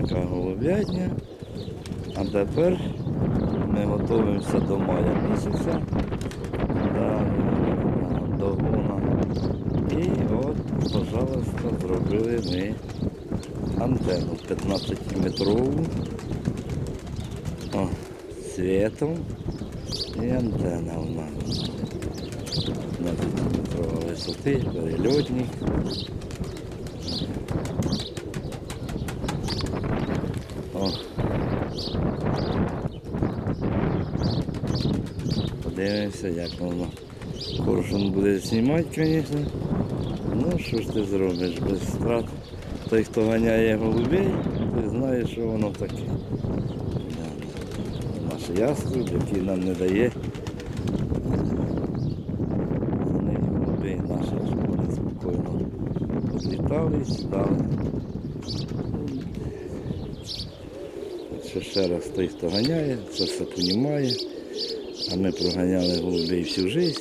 голубятня. А тепер ми готуємося до мая місяця. Да, до гуна. І от, пожалуйста, зробили ми антенну 15-метрову. О, світом. І антенна у нас. На 15 метрова висоти, перельотник. Подивимося, як воно. Коршун буде знімати, звісно. Ну, що ж ти зробиш без страт. Той, хто ганяє голубей, той знає, що воно таке. Наш яструб, який нам не дає. За ним голубей наші, вони спокійно відлітали і сідали. Ще раз той, хто ганяє, це все розуміє. А ми проганяли голубей всю життя.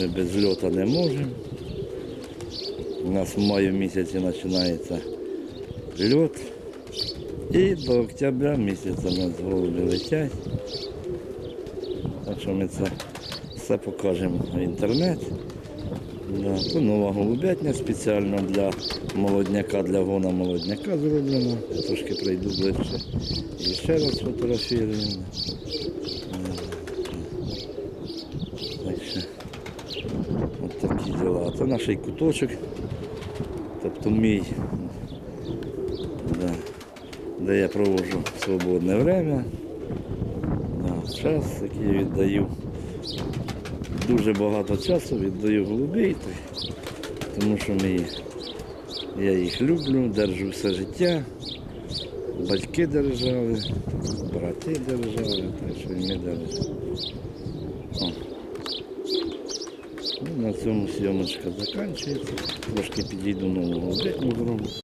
Ми без льота не можемо. У нас в маю місяці починається льот. І до октября місяця у нас голуби летять. Так що ми це все покажемо в інтернет. Да. Це нова голубятня спеціально для молодняка, для гона молодняка зроблена. Я трошки пройду ближче і ще раз що, от такі діла. Це наш куточок, тобто мій, да, де я проводжу свободне время. Да, час, який я віддаю. Дуже багато часу віддаю голубей, тому що ми, я їх люблю, держу все життя. Батьки держали, брати держали, так що і ми держали. Ну, на цьому зйомочка закінчується. Трошки підійду нового зроблю.